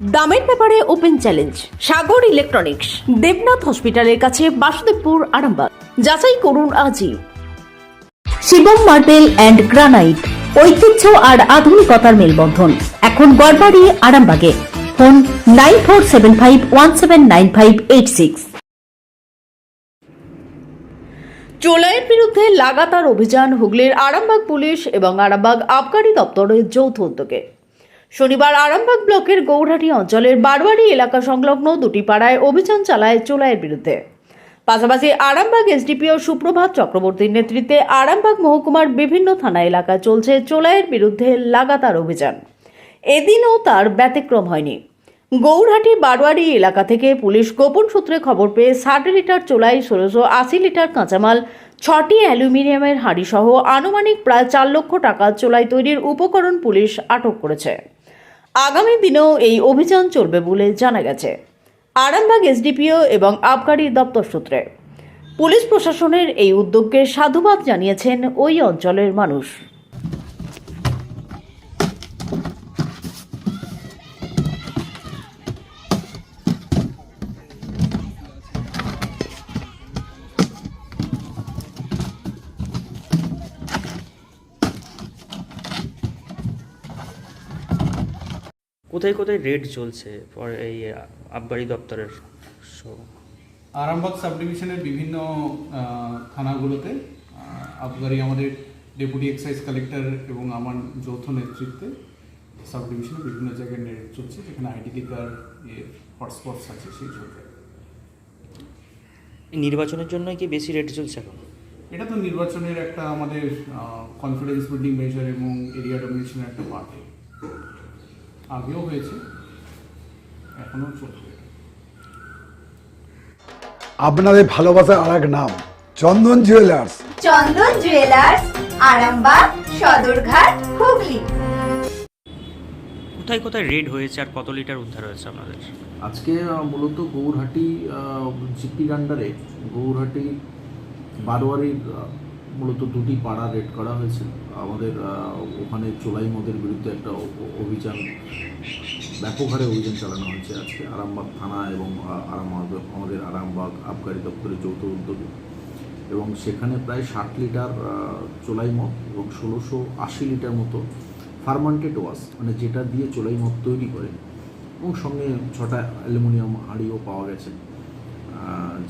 দামের ব্যাপারে open challenge, Sagar electronics, Debnath hospital কাছে বাসুদেবপুর, আরামবাগ। যাচাই করুন আজই। শিবম মার্বেল অ্যান্ড গ্রানাইট, ঐতিহ্য আর আধুনিকতার মেলবন্ধন। এখন গড়বাড়ি, আরামবাগে। Phone nine four seven five one seven nine five eight six. চোলাইয়ের বিরুদ্ধে লাগাতার অভিযান, হুগলির আরামবাগ পুলিশ এবং আরামবাগ আবগারি দপ্তরের যৌথ উদ্যোগে। শনিবার আরামবাগ ব্লকের গৌরহাটি অঞ্চলের বারবাড়ি এলাকা সংলগ্ন দুটি পাড়ায় অভিযান চালায় চোলাইয়ের বিরুদ্ধে। পাশাপাশি আরামবাগ এসডিপিও সুপ্রভাত চক্রবর্তীর নেতৃত্বে আরামবাগ মহকুমার বিভিন্ন থানা এলাকায় চলছে চোলাইয়ের বিরুদ্ধে লাগাতার অভিযান। এদিনও তার ব্যতিক্রম হয়নি। গৌরহাটি বারোয়ারি এলাকা থেকে পুলিশ গোপন সূত্রে খবর পেয়ে ষাট লিটার চোলাই, ষোলোশো আশি লিটার কাঁচামাল, ছটি অ্যালুমিনিয়ামের হাঁড়ি সহ আনুমানিক প্রায় চার লক্ষ টাকা চোলাই তৈরির উপকরণ পুলিশ আটক করেছে। আগামী দিনেও এই অভিযান চলবে বলে জানা গেছে। আরামবাগ এসডিপিও এবং আবগারি দপ্তর সূত্রে। পুলিশ প্রশাসনের এই উদ্যোগকে সাধুবাদ জানিয়েছেন ওই অঞ্চলের মানুষ। কোথায় কোথায় রেড চলছে এই আবগারি দপ্তরের সব আরামবাগ সাবডিভিশনের বিভিন্ন থানাগুলোতে আবগারি আমাদের ডেপুটি এক্সাইজ কালেক্টর এবং আমার যৌথ নেতৃত্বে সাব ডিভিশনে বিভিন্ন জায়গায় নেট চলছে যেখানে আইডি কার্ড এর হটস্পটস আছে সেই এই নির্বাচনের জন্য কি বেশি রেড চলছে এখন? এটা তো নির্বাচনের একটা আমাদের কনফিডেন্স বিল্ডিং মেজার এবং এরিয়া ডমিনেশনের একটা পার্ট আগেও হয়েছে এখনও চলছে। আপনাদের ভালোবাসার আর এক নাম চন্দন জুয়েলার্স চন্দন জুয়েলার্স আরামবাগ সদরঘাট হুগলি। কোথায় কোথায় রেড হয়েছে আর কত লিটার উদ্ধার হয়েছে আপনাদের? আজকে মূলত গৌরহাটি জিপির আন্ডারে গৌরহাটি বারোয়ারির মূলত দুটি পাড়া রেড করা হয়েছে আমাদের ওখানে চোলাই মদের বিরুদ্ধে একটা অভিযান, ব্যাপক হারে অভিযান চালানো হয়েছে আজকে আরামবাগ থানা এবং আরামবাগ, আমাদের আরামবাগ আবগারি দপ্তরের যৌথ উদ্যোগে। এবং সেখানে প্রায় ষাট লিটার চোলাই মদ এবং ষোলোশো আশি লিটার মতো ফার্মান্টেড ওয়াশ মানে যেটা দিয়ে চোলাই মদ তৈরি করে এবং সঙ্গে ছটা অ্যালুমিনিয়াম হাঁড়িও পাওয়া গেছে।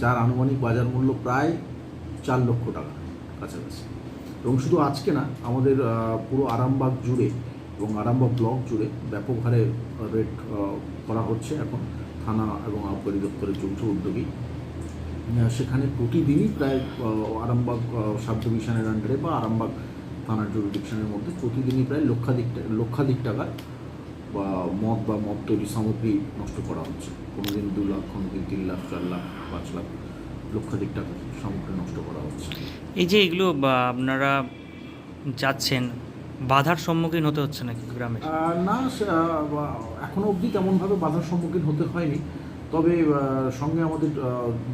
যার আনুমানিক বাজার মূল্য প্রায় চার লক্ষ টাকা। কাছাকাছি। এবং শুধু আজকে না, আমাদের পুরো আরামবাগ জুড়ে এবং আরামবাগ ব্লক জুড়ে ব্যাপক হারে রেড করা হচ্ছে এখন থানা এবং আবগারি দপ্তরের যৌথ উদ্যোগী সেখানে প্রতিদিনই প্রায় আরামবাগ সাব ডিভিশনের আন্ডারে বা আরামবাগ থানার জুরিডিকশনের মধ্যে প্রতিদিনই প্রায় লক্ষাধিক লক্ষাধিক টাকার বা মদ বা মদ তৈরি সামগ্রী নষ্ট করা হচ্ছে। কোনো দিন দু লাখ কোনো দিন তিন লাখ, চার লাখ, পাঁচ লাখ। লক্ষাধিক টাকার সামগ্রী নষ্ট করা হচ্ছে। এই যে এগুলো আপনারা যাচ্ছেন বাধার সম্মুখীন হতে হচ্ছে নাকি গ্রামে? না সে- আহ, বা- এখনও অবধি তেমনভাবে বাধার সম্মুখীন হতে হয়নি। তবে সঙ্গে আমাদের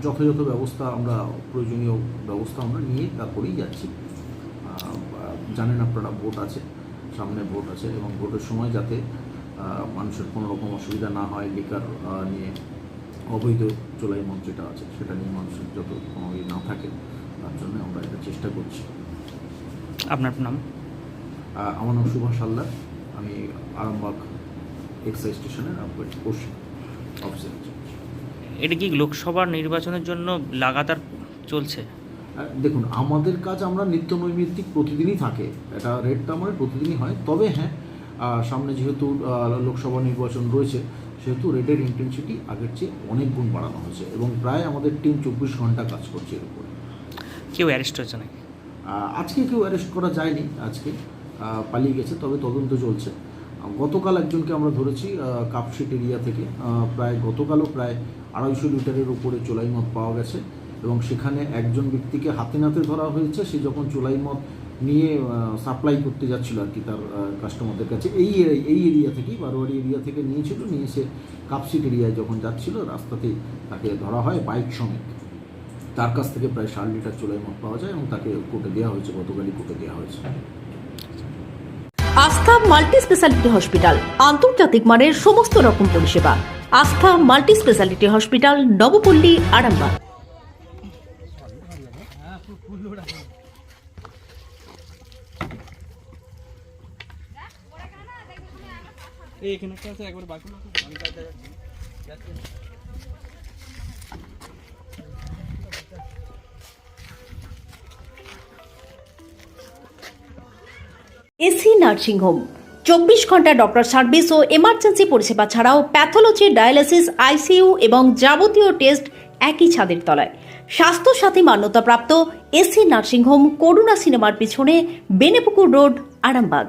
যথাযথ ব্যবস্থা আমরা প্রয়োজনীয় ব্যবস্থা আমরা নিয়ে তারপরেই যাচ্ছি। আহ, আহ, জানেন আপনারা ভোট আছে সামনে ভোট আছে এবং ভোটের সময় যাতে মানুষের কোনো রকম অসুবিধা না হয় লিকার নিয়ে। অবৈধ চোলাই মঞ্চ যেটা আছে সেটা নিয়ে মানুষের যত কোনো না থাকে তার জন্য আমরা এটা চেষ্টা করছি। আপনার নাম? আমার নাম সুভাষ হালদার। আমি আরামবাগ এক্সাইজ স্টেশনের পশ্চিম অফিসার এটা কি লোকসভার নির্বাচনের জন্য লাগাতার চলছে? দেখুন আমাদের কাজ আমরা নিত্য নৈমিত্তিক প্রতিদিনই থাকে। এটা রেটটা আমাদের প্রতিদিনই হয়। তবে হ্যাঁ সামনে যেহেতু লোকসভা নির্বাচন রয়েছে সেহেতু রেটের ইন্টেন্সিটি আগের চেয়ে অনেক গুণ বাড়ানো হয়েছে এবং প্রায় আমাদের টিম চব্বিশ ঘণ্টা কাজ করছে এর উপরে। কেউ অ্যারেস্ট হয়েছে নাকি? আজকে কেউ অ্যারেস্ট করা যায়নি আজকে। পালিয়ে গেছে তবে তদন্ত চলছে। গতকাল একজনকে আমরা ধরেছি কাপশিট এরিয়া থেকে। প্রায় গতকালও প্রায় আড়াইশো লিটারের উপরে চোলাই মদ পাওয়া গেছে এবং সেখানে একজন ব্যক্তিকে হাতে নাতে ধরা হয়েছে। সে যখন চোলাই মদ নিয়ে সাপ্লাই করতে যাচ্ছিল আর কি তার কাস্টমারদের কাছে। এই এই এরিয়া থেকেই, বারোয়ারি এরিয়া থেকে নিয়েছিল, নিয়ে সে কাপসিট এরিয়ায় যখন যাচ্ছিল, রাস্তাতেই তাকে ধরা হয় বাইক সমেত। তার কাছ থেকে প্রায় ষাট লিটার চোলাই মদ পাওয়া যায় এবং তাকে কোর্টে দেওয়া হয়েছে, গতকালই কোর্টে দেওয়া হয়েছে। আস্থা মাল্টি স্পেশালিটি হসপিটাল আন্তর্জাতিক মানের সমস্ত রকম পরিষেবা। Astha multi speciality hospital Nabapalli, Arambagh. AC nursing home চব্বিশ ঘণ্টা ডক্টর সার্ভিস ও এমার্জেন্সি পরিষেবা ছাড়াও প্যাথোলজি, ডায়ালিসিস, আইসিইউ এবং যাবতীয় টেস্ট একই ছাদের তলায়। স্বাস্থ্যসাথী মান্যতাপ্রাপ্ত এসি নার্সিংহোম করুণা সিনেমার পিছনে, বেনেপুকুর রোড, আরামবাগ।